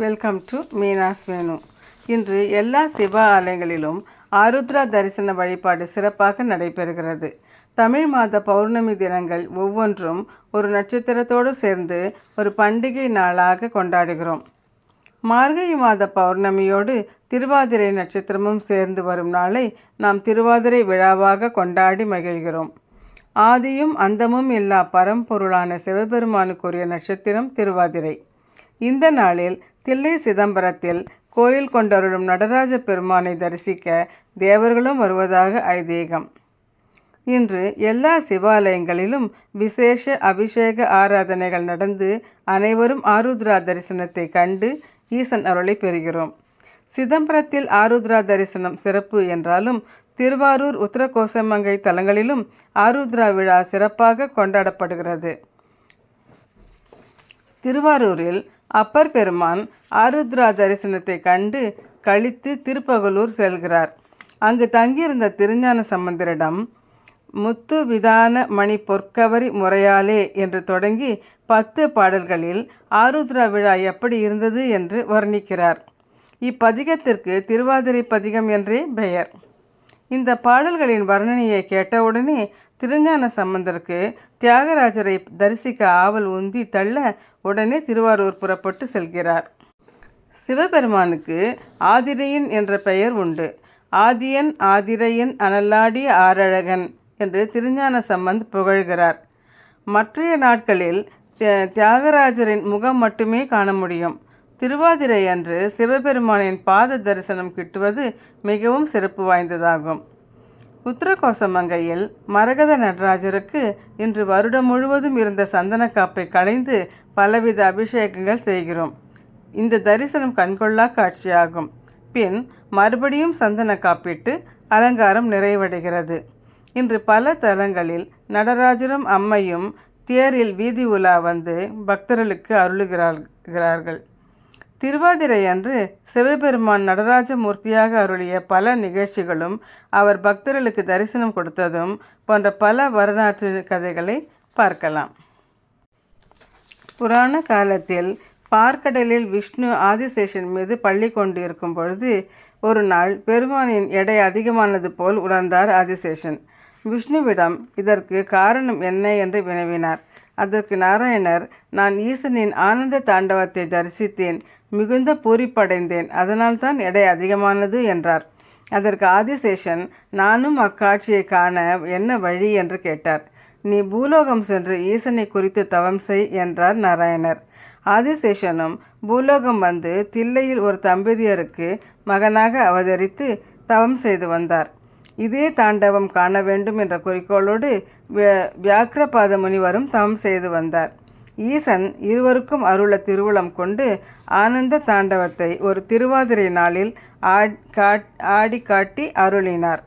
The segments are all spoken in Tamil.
வெல்கம் டு மீனாஸ் மேனு இன்று எல்லா சிவ ஆலயங்களிலும் ஆருத்ரா தரிசன வழிபாடு சிறப்பாக நடைபெறுகிறது. தமிழ் மாத பௌர்ணமி தினங்கள் ஒவ்வொன்றும் ஒரு நட்சத்திரத்தோடு சேர்ந்து ஒரு பண்டிகை நாளாக கொண்டாடுகிறோம். மார்கழி மாத பௌர்ணமியோடு திருவாதிரை நட்சத்திரமும் சேர்ந்து வரும் நாளை நாம் திருவாதிரை விழாவாக கொண்டாடி மகிழ்கிறோம். ஆதியும் அந்தமும் இல்லா பரம்பொருளான சிவபெருமானுக்குரிய நட்சத்திரம் திருவாதிரை. இந்த நாளில் தில்லை சிதம்பரத்தில் கோயில் கொண்டருளும் நடராஜ பெருமானை தரிசிக்க தேவர்களும் வருவதாக ஐதீகம். இன்று எல்லா சிவாலயங்களிலும் விசேஷ அபிஷேக ஆராதனைகள் நடந்து அனைவரும் ஆருத்ரா தரிசனத்தை கண்டு ஈசன் அருளை பெறுகிறோம். சிதம்பரத்தில் ஆருத்ரா தரிசனம் சிறப்பு என்றாலும் திருவாரூர் உத்தரகோசமங்கை தலங்களிலும் ஆருத்ரா விழா சிறப்பாக கொண்டாடப்படுகிறது. திருவாரூரில் அப்பர் பெருமான் ஆருத்ரா தரிசனத்தை கண்டு கழித்து திருப்பகலூர் செல்கிறார். அங்கு தங்கியிருந்த திருஞான சம்பந்தரிடம் முத்து விதான மணி பொற்கவரி முறையாலே என்று தொடங்கி பத்து பாடல்களில் ஆருத்ரா விழா எப்படி இருந்தது என்று வர்ணிக்கிறார். இப்பதிகத்திற்கு திருவாதிரை பதிகம் என்றே பெயர். இந்த பாடல்களின் வர்ணனையை கேட்டவுடனே திருஞான சம்பந்தருக்கு தியாகராஜரை தரிசிக்க ஆவல் உந்தி தள்ள உடனே திருவாரூர் புறப்பட்டு செல்கிறார். சிவபெருமானுக்கு ஆதிரையன் என்ற பெயர் உண்டு. ஆதியன் ஆதிரையன் அனல்லாடி ஆரழகன் என்று திருஞான சம்பந்த் புகழ்கிறார். மற்றைய நாட்களில் தியாகராஜரின் முகம் மட்டுமே காண முடியும். திருவாதிரை அன்று சிவபெருமானின் பாத தரிசனம் கிட்டுவது மிகவும் சிறப்பு வாய்ந்ததாகும். உத்தரகோசமங்கையில் மரகத நடராஜருக்கு இன்று வருடம் முழுவதும் இருந்த சந்தன காப்பை களைந்து பலவித அபிஷேகங்கள் செய்கிறோம். இந்த தரிசனம் கண்கொள்ளா காட்சியாகும். பின் மறுபடியும் சந்தன காப்பிட்டு அலங்காரம் நிறைவடைகிறது. இன்று பல தலங்களில் நடராஜரும் அம்மையும் தேரில் வீதி உலா வந்து பக்தர்களுக்கு அருளுகிறார்கள். திருவாதிரை அன்று சிவபெருமான் நடராஜ மூர்த்தியாக அருளிய பல நிகழ்ச்சிகளும் அவர் பக்தர்களுக்கு தரிசனம் கொடுத்ததும் போன்ற பல வரலாற்று கதைகளை பார்க்கலாம். புராண காலத்தில் பார்க்கடலில் விஷ்ணு ஆதிசேஷன் மீது பள்ளி கொண்டிருக்கும் பொழுது ஒரு நாள் பெருமானின் எடை அதிகமானது போல் உணர்ந்தார் ஆதிசேஷன். விஷ்ணுவிடம் இதற்கு காரணம் என்ன? என்று வினவினார். அதற்கு நாராயணர் நான் ஈசனின் ஆனந்த தாண்டவத்தை தரிசித்தேன் மிகுந்த பூரிப்படைந்தேன் அதனால்தான் எடை அதிகமானது என்றார். அதற்கு ஆதிசேஷன் நானும் அக்காட்சியை காண என்ன வழி? என்று கேட்டார். நீ பூலோகம் சென்று ஈசனை குறித்து தவம் செய் என்றார் நாராயணர். ஆதிசேஷனும் பூலோகம் வந்து தில்லையில் ஒரு தம்பதியருக்கு மகனாக அவதரித்து தவம் செய்து வந்தார். இதே தாண்டவம் காண வேண்டும் என்ற குறிக்கோளோடு வியாக்கிரபாத முனிவரும் தவம் செய்து வந்தார். ஈசன் இருவருக்கும் அருள திருவுளம் கொண்டு ஆனந்த தாண்டவத்தை ஒரு திருவாதிரை நாளில் காட்- ஆடி காட்டி அருளினார்.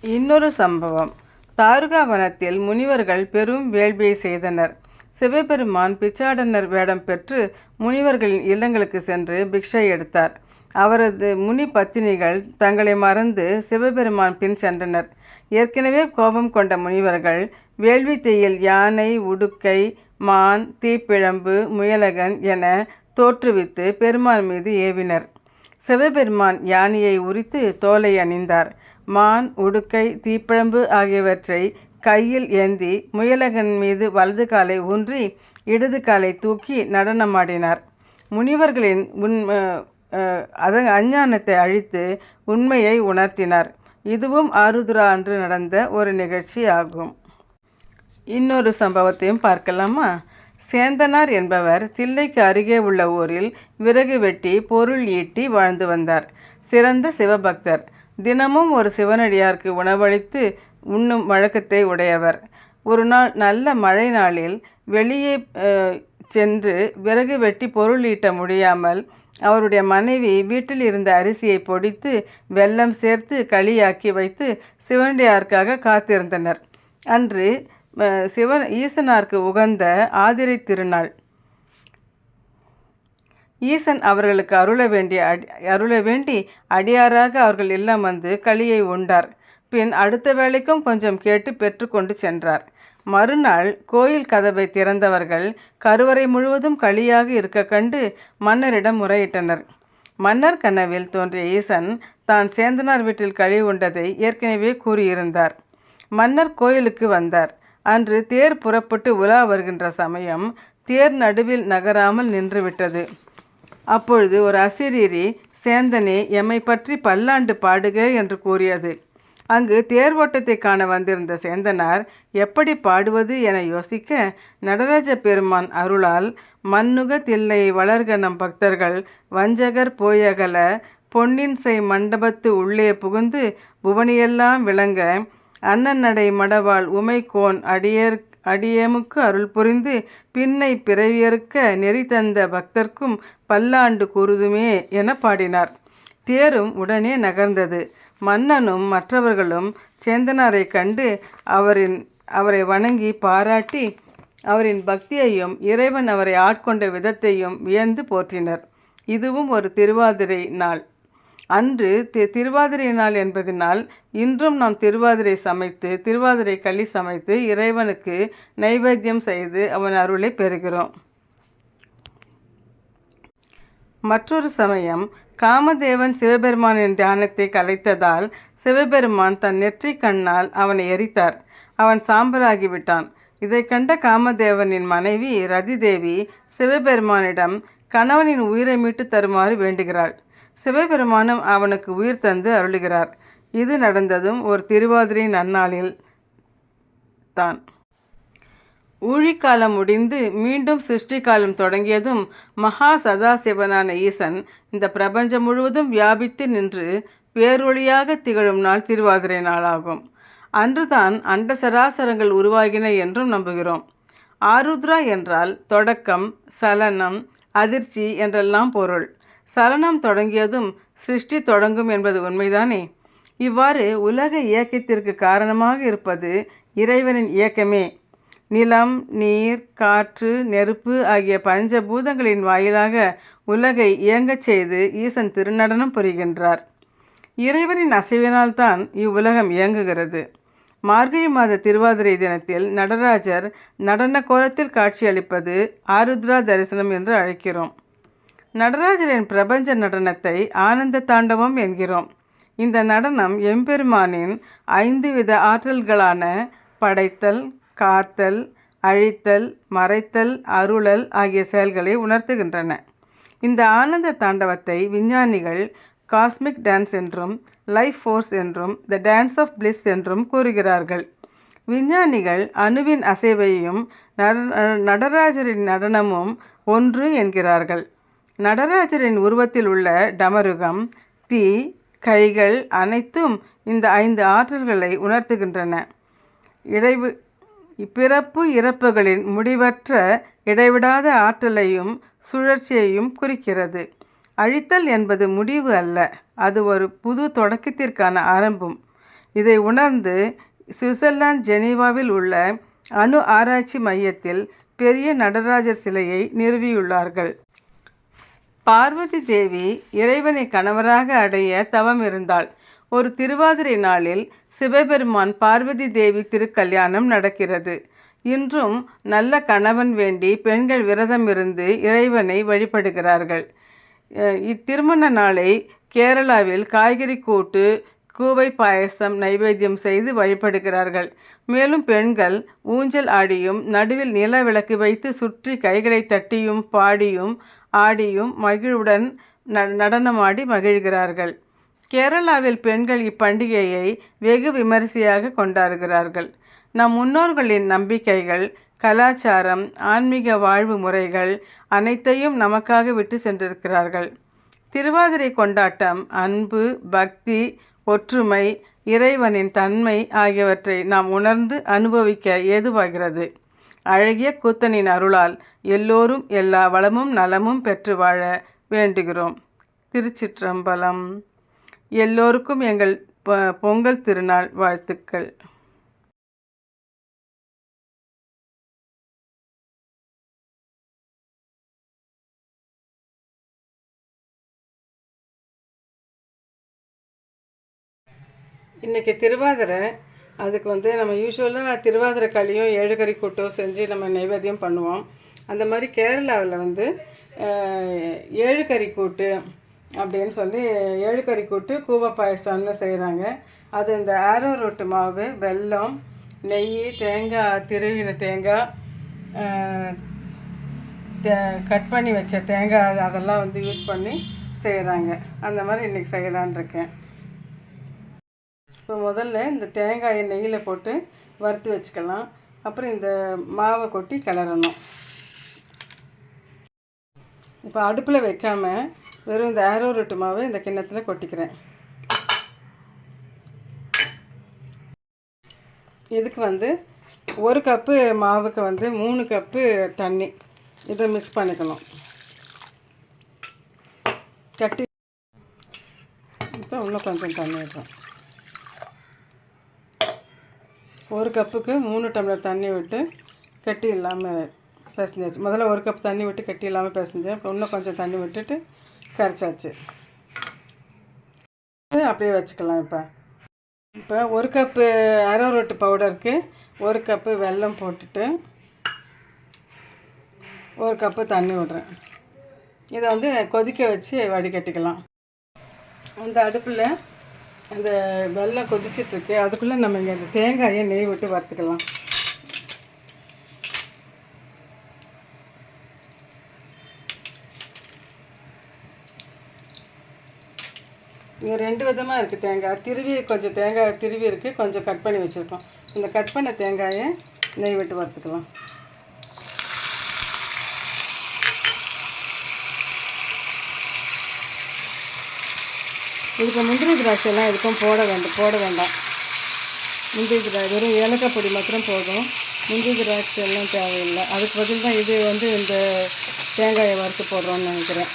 இன்னொரு சம்பவம். தாருகாவனத்தில் முனிவர்கள் பெரும் வேள்வியை செய்தனர். சிவபெருமான் பிச்சாடனர் வேடம் பெற்று முனிவர்களின் இல்லங்களுக்கு சென்று பிக்ஷை எடுத்தார். அவரது முனி பத்தினிகள் தங்களை மறந்து சிவபெருமான் பின் சென்றனர். ஏற்கனவே கோபம் கொண்ட முனிவர்கள் வேள்வி தீயில் யானை உடுக்கை மான் தீப்பிழம்பு முயலகன் என தோற்றுவித்து பெருமான் மீது ஏவினர். சிவபெருமான் யானையை உரித்து தோலை அணிந்தார். மான் உடுக்கை தீப்பிழம்பு ஆகியவற்றை கையில் ஏந்தி முயலகன் மீது வலது காலை ஊன்றி இடது காலை தூக்கி நடனமாடினார். முனிவர்களின் உண் அதன் அஞ்ஞானத்தை அழித்து உண்மையை உணர்த்தினார். இதுவும் ஆருத்ரா அன்று நடந்த ஒரு நிகழ்ச்சி ஆகும். இன்னொரு சம்பவத்தையும் பார்க்கலாமா? சேந்தனார் என்பவர் தில்லைக்கு அருகே உள்ள ஊரில் விறகு வெட்டி பொருள் ஈட்டி வாழ்ந்து வந்தார். சிறந்த சிவபக்தர். தினமும் ஒரு சிவனடியாருக்கு உணவளித்து உண்ணும் வழக்கத்தை உடையவர். ஒரு நாள் நல்ல மழை நாளில் வெளியே சென்று விறகு வெட்டி பொருள் ஈட்ட முடியாமல் அவருடைய மனைவி வீட்டில் இருந்த அரிசியை பொடித்து வெல்லம் சேர்த்து களியாக்கி வைத்து சிவனடியாருக்காக காத்திருந்தனர். அன்று சிவன் ஈசனாருக்கு உகந்த ஆதிரை திருநாள். ஈசன் அவர்களுக்கு அருள வேண்டிய அடி அருள வேண்டி அடியாராக அவர்கள் இல்லம் வந்து களியை உண்டார். பின் அடுத்த வேளைக்கும் கொஞ்சம் கேட்டு பெற்றுக்கொண்டு சென்றார். மறுநாள் கோயில் கதவை திறந்தவர்கள் கருவறை முழுவதும் களியாக இருக்க கண்டு மன்னரிடம் முறையிட்டனர். மன்னர் கனவில் தோன்றிய ஈசன் தான் சேந்தனார் வீட்டில் களி உண்டதை ஏற்கனவே கூறியிருந்தார். மன்னர் கோயிலுக்கு வந்தார். அன்று தேர் புறப்பட்டு உலா வருகின்ற சமயம் தேர் நடுவில் நகராமல் நின்றுவிட்டது. அப்பொழுது ஒரு அசிரீரி சேந்தனே எம்மை பற்றி பல்லாண்டு பாடுக என்று கூறியது. அங்கு தேர் ஓட்டத்தை காண வந்திருந்த சேந்தனார் எப்படி பாடுவது என யோசிக்க நடராஜ பெருமான் அருளால் மண்ணுக தில்லை வளர்க நம் பக்தர்கள் வஞ்சகர் போயகல பொன்னின் செய் மண்டபத்து உள்ளே புகுந்து புவனியெல்லாம் விளங்க அண்ணன் நடை மடவாள் உமைக்கோன் அடியேற் அடியேமுக்கு அருள் புரிந்து பின்னை பிறவியறுக்க நெறி தந்த பக்தர்க்கும் பல்லாண்டு கூறுதுமே என பாடினார். தேரும் உடனே நகர்ந்தது. மன்னனும் மற்றவர்களும் சேந்தனாரை கண்டு அவரின் அவரை வணங்கி பாராட்டி அவரின் பக்தியையும் இறைவன் அவரை ஆட்கொண்ட விதத்தையும் வியந்து போற்றினர். இதுவும் ஒரு திருவாதிரை நாள். அன்று தி திருவாதிரை நாள் என்பதனால் இன்றும் நாம் திருவாதிரை சமைத்து திருவாதிரை களி சமைத்து இறைவனுக்கு நைவேத்தியம் செய்து அவன் அருளை பெறுகிறோம். மற்றொரு சமயம் காமதேவன் சிவபெருமானின் தியானத்தை கலைத்ததால் சிவபெருமான் தன் நெற்றி கண்ணால் அவனை எரித்தார். அவன் சாம்பராகிவிட்டான். இதை கண்ட காமதேவனின் மனைவி ரதிதேவி சிவபெருமானிடம் கணவனின் உயிரை மீட்டு தருமாறு வேண்டுகிறாள். சிவபெருமானும் அவனுக்கு உயிர் தந்து அருளுகிறார். இது நடந்ததும் ஒரு திருவாதிரை நன்னாளில் தான். ஊழிக்காலம் முடிந்து மீண்டும் சிருஷ்டி காலம் தொடங்கியதும் மகா சதாசிவனான ஈசன் இந்த பிரபஞ்சம் முழுவதும் வியாபித்து நின்று பேரொழியாக திகழும் நாள் திருவாதிரை நாளாகும். அன்றுதான் அண்ட சராசரங்கள் உருவாகின என்றும் நம்புகிறோம். ஆருத்ரா என்றால் தொடக்கம் சலனம் அதிர்ச்சி என்றெல்லாம் பொருள். சலனம் தொடங்கியதும் சிருஷ்டி தொடங்கும் என்பது உண்மைதானே? இவ்வாறு உலக இயக்கத்திற்கு காரணமாக இருப்பது இறைவனின் இயக்கமே. நிலம் நீர் காற்று நெருப்பு ஆகிய பஞ்சபூதங்களின் வாயிலாக உலகை இயங்கச் செய்து ஈசன் திருநடனம் புரிகின்றார். இறைவனின் அசைவினால்தான் இவ்வுலகம் இயங்குகிறது. மார்கழி மாத திருவாதிரை தினத்தில் நடராஜர் நடன கோலத்தில் காட்சியளிப்பது ஆருத்ரா தரிசனம் என்று அழைக்கிறோம். நடராஜரின் பிரபஞ்ச நடனத்தை ஆனந்த தாண்டவம் என்கிறோம். இந்த நடனம் எம்பெருமானின் ஐந்து வித ஆற்றல்களான படைத்தல் காத்தல் அழித்தல் மறைத்தல் அருளல் ஆகிய செயல்களை உணர்த்துகின்றன. இந்த ஆனந்த தாண்டவத்தை விஞ்ஞானிகள் காஸ்மிக் டான்ஸ் என்றும் லைஃப் ஃபோர்ஸ் என்றும் த டான்ஸ் ஆஃப் பிளிஸ் என்றும் கூறுகிறார்கள். விஞ்ஞானிகள் அணுவின் அசைவையும் நடராஜரின் நடனமும் ஒன்று என்கிறார்கள். நடராஜரின் உருவத்தில் உள்ள டமருகம் தீ கைகள் அனைத்தும் இந்த ஐந்து ஆற்றல்களை உணர்த்துகின்றன. இடைவு பிறப்பு இறப்புகளின் முடிவற்ற இடைவிடாத ஆற்றலையும் சுழற்சியையும் குறிக்கிறது. அழித்தல் என்பது முடிவு அல்ல அது ஒரு புது தொடக்கத்திற்கான ஆரம்பம். இதை உணர்ந்து சுவிட்சர்லாந்து ஜெனீவாவில் உள்ள அணு ஆராய்ச்சி மையத்தில் பெரிய நடராஜர் சிலையை நிறுவியுள்ளார்கள். பார்வதி தேவி இறைவனை கணவராக அடைய தவம் இருந்தாள். ஒரு திருவாதிரை நாளில் சிவபெருமான் பார்வதி தேவி திருக்கல்யாணம் நடக்கிறது. இன்றும் நல்ல கணவன் வேண்டி பெண்கள் விரதம் இருந்து இறைவனை வழிபடுகிறார்கள். இத்திருமண நாளை கேரளாவில் காய்கறி கூட்டு கூவை பாயசம் நைவேத்தியம் செய்து வழிபடுகிறார்கள். மேலும் பெண்கள் ஊஞ்சல் ஆடியும் நடுவில் நில விளக்கு வைத்து சுற்றி கைகளை தட்டியும் பாடியும் ஆடியும் மகிழ்வுடன் நடனமாடி மகிழ்கிறார்கள். கேரளாவில் பெண்கள் இப்பண்டிகையை வெகு விமரிசையாக கொண்டாடுகிறார்கள். நம் முன்னோர்களின் நம்பிக்கைகள் கலாச்சாரம் ஆன்மீக வாழ்வு முறைகள் அனைத்தையும் நமக்காக விட்டு சென்றிருக்கிறார்கள். திருவாதிரை கொண்டாட்டம் அன்பு பக்தி ஒற்றுமை இறைவனின் தன்மை ஆகியவற்றை நாம் உணர்ந்து அனுபவிக்க ஏதுவாகிறது. அழகிய கூத்தனின் அருளால் எல்லோரும் எல்லா வளமும் நலமும் பெற்று வாழ வேண்டுகிறோம். திருச்சிற்றம்பலம். எல்லோருக்கும் எங்கள் பொங்கல் திருநாள் வாழ்த்துக்கள். இன்றைக்கி திருவாதிரை அதுக்கு வந்து நம்ம யூஸ்வலாக திருவாதிரை களியும் ஏழுகறி கூட்டும் செஞ்சு நம்ம நைவேத்தியம் பண்ணுவோம். அந்த மாதிரி கேரளாவில் வந்து ஏழுகறி கூட்டு அப்படின்னு சொல்லி ஏழுகறி கூட்டு கூவ பாயசம்னு செய்கிறாங்க அது இந்த ஆரோ ரொட்டு மாவு வெல்லம் நெய் தேங்காய் திருவின தேங்காய் தே கட் பண்ணி வச்ச தேங்காய் அதெல்லாம் வந்து யூஸ் பண்ணி செய்கிறாங்க அந்த மாதிரி இன்றைக்கி செய்யலான்னு இருக்கேன். இப்போ முதல்ல இந்த தேங்காயை நெய்யில் போட்டு வறுத்து வச்சுக்கலாம். அப்புறம் இந்த மாவை கொட்டி கிளறணும். இப்போ அடுப்பில் வைக்காமல் வெறும் இந்த ஆரோ ரொட்டு மாவை இந்த கிண்ணத்தில் கொட்டிக்கிறேன். இதுக்கு வந்து ஒரு கப்பு மாவுக்கு வந்து மூணு கப்பு தண்ணி. இதை மிக்ஸ் பண்ணிக்கணும் கட்டி இப்போ இன்னும் கொஞ்சம் தண்ணி விடுறோம் ஒரு கப்புக்கு மூணு டம்ளர் தண்ணி விட்டு கட்டி இல்லாமல் பிசைஞ்சாச்சு. முதல்ல ஒரு கப் தண்ணி விட்டு கட்டி இல்லாமல் பிசைஞ்சேன். இப்போ இன்னும் கொஞ்சம் தண்ணி விட்டுட்டு கரைச்சாச்சு. அப்படியே வச்சுக்கலாம் இப்போ. இப்போ ஒரு கப்பு அரோரோட்டு பவுடருக்கு ஒரு கப்பு வெல்லம் போட்டுட்டு ஒரு கப்பு தண்ணி விடுறேன். இதை வந்து கொதிக்க வச்சு வடிகட்டிக்கலாம். அந்த அடுப்பில் அந்த வெள்ளம் கொதிச்சிட்ருக்கு. அதுக்குள்ளே நம்ம இங்கே அந்த தேங்காயை நெய் விட்டு வறுத்துக்கலாம். இங்கே ரெண்டு விதமாக இருக்குது தேங்காய். திருவி கொஞ்சம் தேங்காய் திருவி இருக்குது கொஞ்சம் கட் பண்ணி வச்சுருக்கோம். இந்த கட் பண்ண தேங்காயை நெய் விட்டு வறுத்துக்கலாம். இதுக்கு முந்திரி திராட்சை எல்லாம் எதுக்கும் போட வேண்டாம் போட வேண்டாம். முந்திரி திராட்சை வெறும் ஏலக்காய் பொடி மாத்திரம் போதும். முந்திரி திராட்சை எல்லாம் தேவையில்லை. அதுக்கு பதில் தான் இது வந்து இந்த தேங்காயை வறுத்து போடுறோம்னு நினைக்கிறேன்.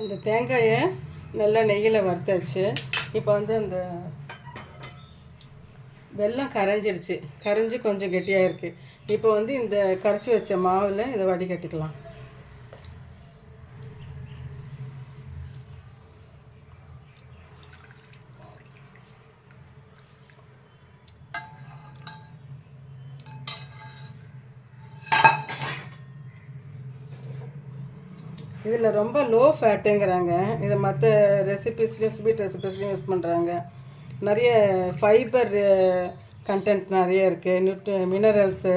அந்த தேங்காயை நல்லா நெய்யில் வறுத்தாச்சு. இப்போ வந்து அந்த வெள்ளம் கரைஞ்சிடுச்சு கரைஞ்சி கொஞ்சம் கெட்டியாக இருக்குது இப்போ வந்து இந்த கரைச்சி வச்ச மாவில் இதை வடிகட்டிக்கலாம். இதில் ரொம்ப லோ ஃபேட்டுங்கிறாங்க இதை மற்ற ரெசிபிஸ்லேயும் ஸ்வீட் ரெசிபிஸ்லேயும் யூஸ் பண்ணுறாங்க நிறைய ஃபைபர் கண்டென்ட் நிறைய இருக்குது நியூட்ரி மினரல்ஸு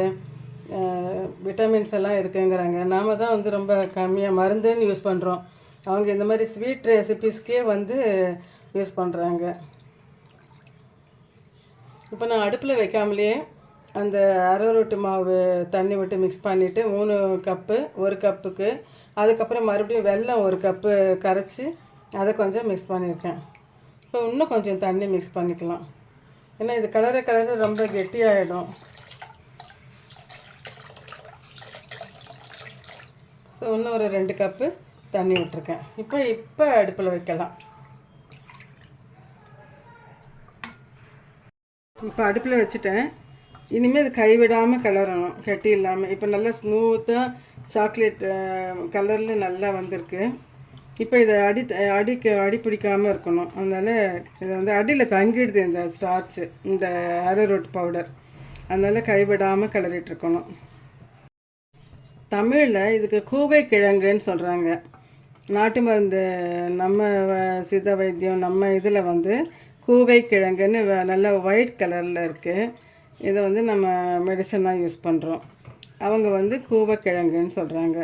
விட்டமின்ஸ் எல்லாம் இருக்குங்கிறாங்க. நாம் தான் வந்து ரொம்ப கம்மியாக மருந்துன்னு யூஸ் பண்ணுறோம் அவங்க இந்த மாதிரி ஸ்வீட் ரெசிபிஸ்க்கே வந்து யூஸ் பண்ணுறாங்க இப்போ நான் அடுப்பில் வைக்காமலேயே அந்த அரரோட்டு மாவு தண்ணி விட்டு மிக்ஸ் பண்ணிவிட்டு மூணு கப்பு ஒரு கப்புக்கு அதுக்கப்புறம் மறுபடியும் வெல்லம் ஒரு கப்பு கரைச்சி அதை கொஞ்சம் மிக்ஸ் பண்ணியிருக்கேன். இப்போ இன்னும் கொஞ்சம் தண்ணி மிக்ஸ் பண்ணிக்கலாம். ஏன்னா இது கலரை கலரை ரொம்ப கெட்டியாகிடும் ஸோ இன்னும் ஒரு ரெண்டு கப்பு தண்ணி விட்டுருக்கேன். இப்போ இப்போ அடுப்பில் வைக்கலாம். இப்போ அடுப்பில் வச்சுட்டேன். இனிமேல் இது கைவிடாமல் கலரணும். கட்டி இல்லாமல் இப்போ நல்லா ஸ்மூத்தாக சாக்லேட் கலரில் நல்லா வந்திருக்கு. இப்போ இதை அடி அடிக்க அடி பிடிக்காமல் இருக்கணும். அதனால் இதை வந்து அடியில் தங்கிடுது இந்த ஸ்டார்ச்சு இந்த அரரோட் பவுடர் அதனால் கைவிடாமல் கிளறிட்டு இருக்கணும். தமிழில் இதுக்கு கூவை கிழங்குன்னு சொல்கிறாங்க நாட்டு மருந்து நம்ம வ- சித்த வைத்தியம் நம்ம இதில் வந்து கூவை கிழங்குன்னு வ- நல்ல ஒயிட் கலரில் இருக்குது இதை வந்து நம்ம மெடிசனாக யூஸ் பண்ணுறோம் அவங்க வந்து கூவை கிழங்குன்னு சொல்கிறாங்க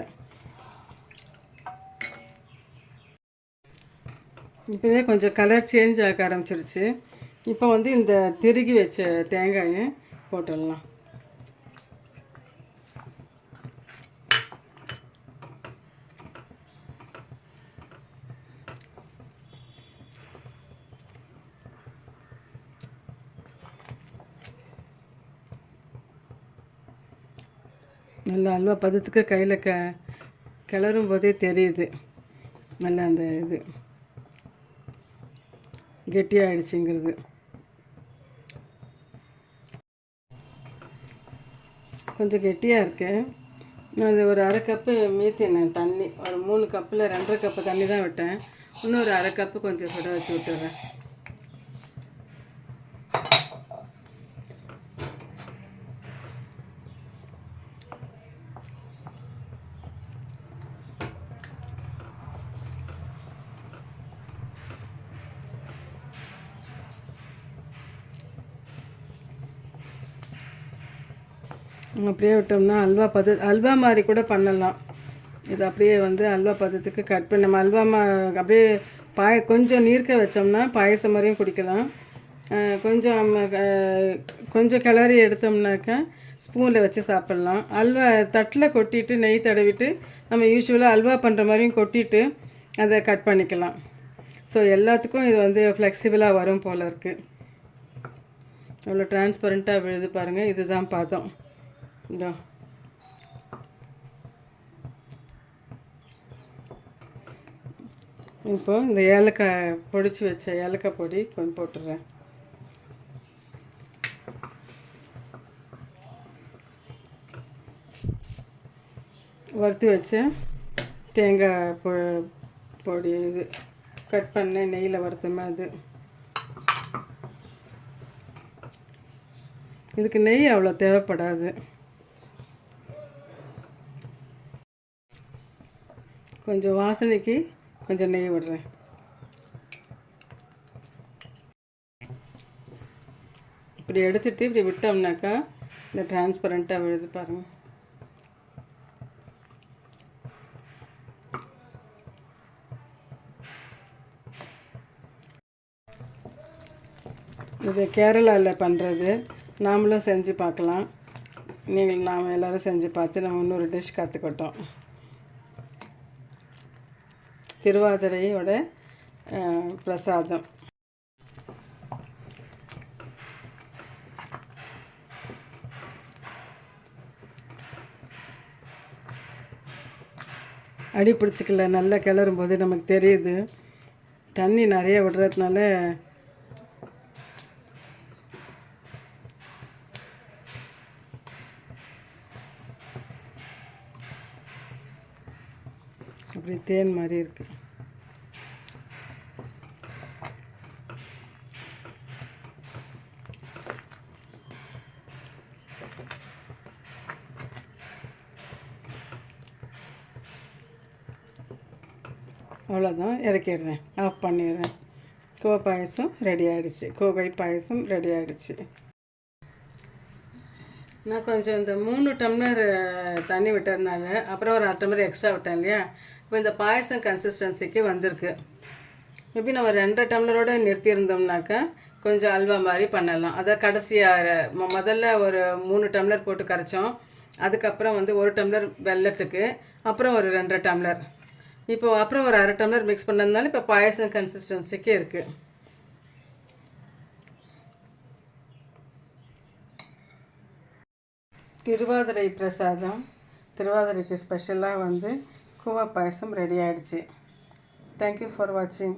இப்போவே கொஞ்சம் கலர் சேஞ்ச் ஆக ஆரம்பிச்சிருச்சு. இப்போ வந்து இந்த திருகி வச்ச தேங்காயை போட்டுடலாம். நல்லா அல்வா பதத்துக்கு கையில் க கிளறும் போதே தெரியுது. நல்லா அந்த இது. கெட்டியாகிடுச்சுங்கிறது கொஞ்சம் கெட்டியாக இருக்கு. நான் அது ஒரு அரை கப்பு மீத்தினேன் தண்ணி ஒரு மூணு கப்பில் ரெண்டரை கப்பு தண்ணி தான் விட்டேன். இன்னும் ஒரு அரை கப்பு கொஞ்சம் சுட வச்சு விட்டுறேன். அப்படியே விட்டோம்னா அல்வா பத அல்வா மாதிரி கூட பண்ணலாம். இது அப்படியே வந்து அல்வா பதத்துக்கு கட் பண்ண நம்ம அல்வா மா அப்படியே பாய கொஞ்சம் நீர்க்க வச்சோம்னா பாயசம் மாதிரியும் குடிக்கலாம். கொஞ்சம் கொஞ்சம் கிளறி எடுத்தோம்னாக்கா ஸ்பூனில் வச்சு சாப்பிட்லாம். அல்வா தட்டில் கொட்டிட்டு நெய் தடவிட்டு நம்ம யூஸ்வலாக அல்வா பண்ணுற மாதிரியும் கொட்டிட்டு அதை கட் பண்ணிக்கலாம். ஸோ எல்லாத்துக்கும் இது வந்து ஃப்ளெக்சிபிளாக வரும் போல் இருக்குது அவ்வளோ டிரான்ஸ்பரண்ட்டாக விழுது பாருங்கள் இதுதான் பார்த்தோம் இதோ இப்போ இந்த ஏலக்காய் பொடிச்சு வச்ச ஏலக்காய் பொடி கொஞ்சம் போட்டுடுறேன் வறுத்து வச்ச தேங்காய் பொ பொடி இது கட் பண்ண நெய்யில் வறுத்தமே அது. இதுக்கு நெய் அவ்வளோ தேவைப்படாது. கொஞ்சம் வாசனைக்கு கொஞ்சம் நெய் விடுறேன். இப்படி எடுத்துட்டு இப்படி விட்டோம்னாக்கா இந்த டிரான்ஸ்பரண்ட்டாக விழுது பாருங்க. இது கேரளாவில் பண்ணுறது நாமளும் செஞ்சு பார்க்கலாம். நீங்கள் நாம் எல்லோரும் செஞ்சு பார்த்து நம்ம இன்னொரு டிஷ் கற்றுக்கிட்டோம் திருவாதிரையோட பிரசாதம். அடி பிடிச்சிக்கல நல்லா கிளறும் போது நமக்கு தெரியுது. தண்ணி நிறைய விடுறதுனால தேன் மாதிரி இருக்கு. அவ்வளோதான் இறக்கிடுறேன். ஆஃப் பண்ணிடுறேன். கோ பாயசம் ரெடி ஆகிடுச்சு கோவை பாயசம் ரெடி ஆயிடுச்சு. நான் கொஞ்சம் இந்த மூணு டம்ளர் தண்ணி விட்டதுனால அப்புறம் ஒரு அரை டம்ளர் எக்ஸ்ட்ரா விட்டேன் இல்லையா? இப்போ இந்த பாயசம் கன்சிஸ்டன்சிக்கு வந்திருக்கு. மேபி நம்ம ரெண்டரை டம்ளரோட நிறுத்தியிருந்தோம்னாக்கா கொஞ்சம் அல்வா மாதிரி பண்ணலாம். அதை கடைசியாக முதல்ல ஒரு மூணு டம்ளர் போட்டு கரைச்சோம். அதுக்கப்புறம் வந்து ஒரு டம்ளர் வெல்லத்துக்கு அப்புறம் ஒரு ரெண்டரை டம்ளர். இப்போ அப்புறம் ஒரு அரை டம்ளர் மிக்ஸ் பண்ணதுனால இப்போ பாயசம் கன்சிஸ்டன்சிக்கு இருக்குது திருவாதிரை பிரசாதம் திருவாதிரைக்கு ஸ்பெஷலாக வந்து கோவா பாயசம் ரெடி ஆகிடுச்சு தேங்க்யூ ஃபார் வாட்சிங்